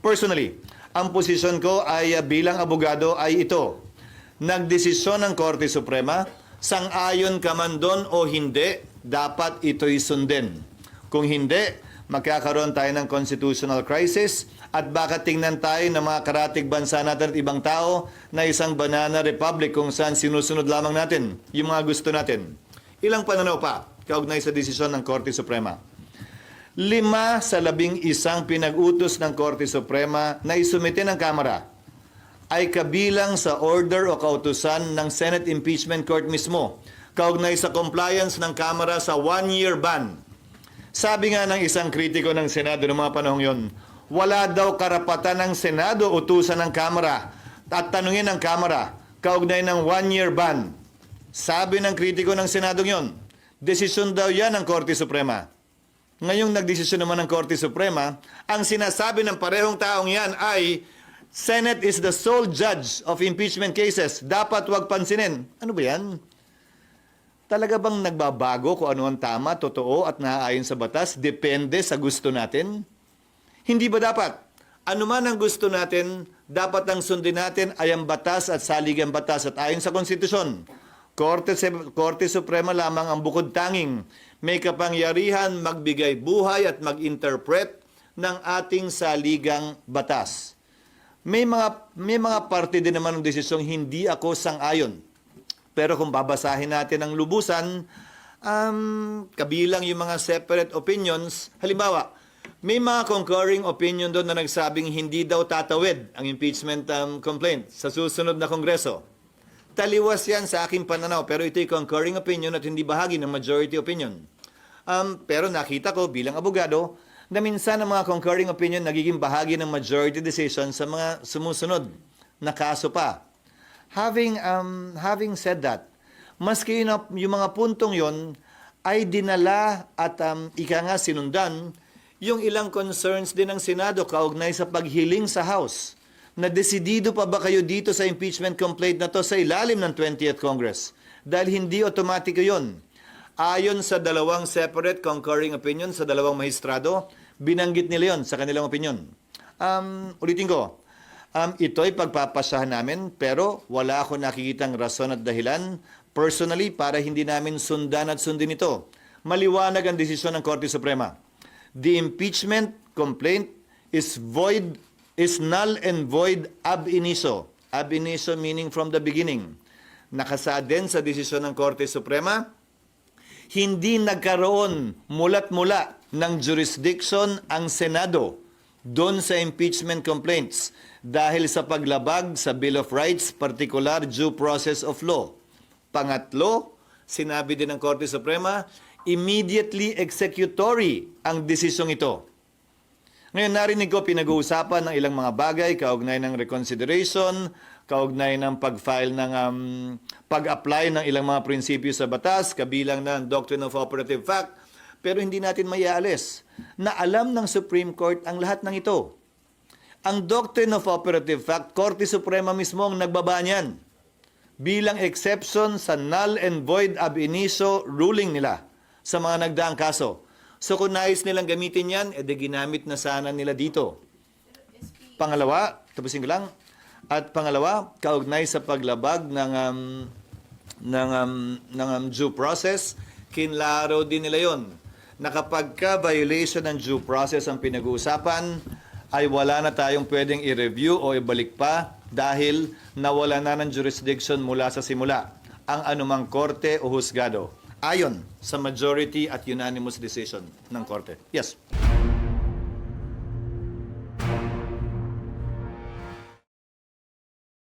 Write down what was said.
Personally, ang posisyon ko ay ah, bilang abogado ay ito. Nagdesisyon ng Korte Suprema, sang-ayon ka man doon o hindi, dapat ito'y sundin. Kung hindi, magkakaroon tayo ng constitutional crisis at baka tingnan tayo ng mga karatig bansa natin at ibang tao na isang banana republic kung saan sinusunod lamang natin yung mga gusto natin. Ilang pananaw pa kaugnay sa desisyon ng Korte Suprema. Lima sa labing isang pinag-utos ng Korte Suprema na isumite ng Kamara ay kabilang sa order o kautusan ng Senate Impeachment Court mismo kaugnay sa compliance ng Kamara sa one-year ban. Sabi nga ng isang kritiko ng Senado noong mga panahong yon, wala daw karapatan ng Senado utusan ng Kamara at tanungin ng Kamara kaugnay ng one-year ban. Sabi ng kritiko ng Senado yon, desisyon daw yan ng Korte Suprema. Ngayong nagdesisyon naman ng Korte Suprema, ang sinasabi ng parehong taong yan ay Senate is the sole judge of impeachment cases. Dapat wag pansinin. Ano ba yan? Talaga bang nagbabago kung ano ang tama, totoo at naaayon sa batas? Depende sa gusto natin? Hindi ba dapat? Ano man ang gusto natin, dapat ang sundin natin ay ang batas at saligang batas at ayon sa konstitusyon. Korte, Korte Suprema lamang ang bukod tanging may kapangyarihan magbigay buhay at mag-interpret ng ating saligang batas. May mga may mga parte din naman ng desisyong hindi ako sang-ayon. Pero kung babasahin natin ang lubusan, um, kabilang yung mga separate opinions, halimbawa, may mga concurring opinion doon na nagsabing hindi daw tatawid ang impeachment um, complaint sa susunod na kongreso. Taliwas yan sa aking pananaw, pero ito'y concurring opinion at hindi bahagi ng majority opinion. Um, pero nakita ko bilang abogado na minsan ang mga concurring opinion nagiging bahagi ng majority decision sa mga sumusunod na kaso pa. Having, um, having said that, maski yun, yung mga puntong yon ay dinala at um, ika nga sinundan yung ilang concerns din ng Senado kaugnay sa paghiling sa House na desidido pa ba kayo dito sa impeachment complaint na to sa ilalim ng 20th Congress? Dahil hindi otomatiko yon. Ayon sa dalawang separate concurring opinion sa dalawang mahistrado, binanggit nila yon sa kanilang opinion. Um, ulitin ko, um, ito'y pagpapasahan namin pero wala ako nakikitang rason at dahilan personally para hindi namin sundan at sundin ito. Maliwanag ang desisyon ng Korte Suprema. The impeachment complaint is void, is null and void ab initio. Ab initio meaning from the beginning. Nakasaad din sa desisyon ng Korte Suprema, hindi nagkaroon mulat mula ng jurisdiction ang Senado doon sa impeachment complaints dahil sa paglabag sa Bill of Rights, particular due process of law. Pangatlo, sinabi din ng Korte Suprema, immediately executory ang desisyong ito. Ngayon narinig ko pinag-uusapan ng ilang mga bagay kaugnay ng reconsideration, kaugnay ng pag-file ng um, pag-apply ng ilang mga prinsipyo sa batas, kabilang ng Doctrine of Operative Fact, pero hindi natin maialis na alam ng Supreme Court ang lahat ng ito. Ang Doctrine of Operative Fact, Korte Suprema mismo ang nagbaba niyan bilang exception sa null and void ab initio ruling nila sa mga nagdaang kaso. So kung nais nilang gamitin yan, edi ginamit na sana nila dito. Pangalawa, tapusin ko lang. At pangalawa, kaugnay sa paglabag ng um, ng um, ng um, due process, kinlaro din nila 'yon. Na kapag ka violation ng due process ang pinag-uusapan, ay wala na tayong pwedeng i-review o ibalik pa dahil nawala na ng jurisdiction mula sa simula ang anumang korte o husgado ayon sa majority at unanimous decision ng korte. Yes.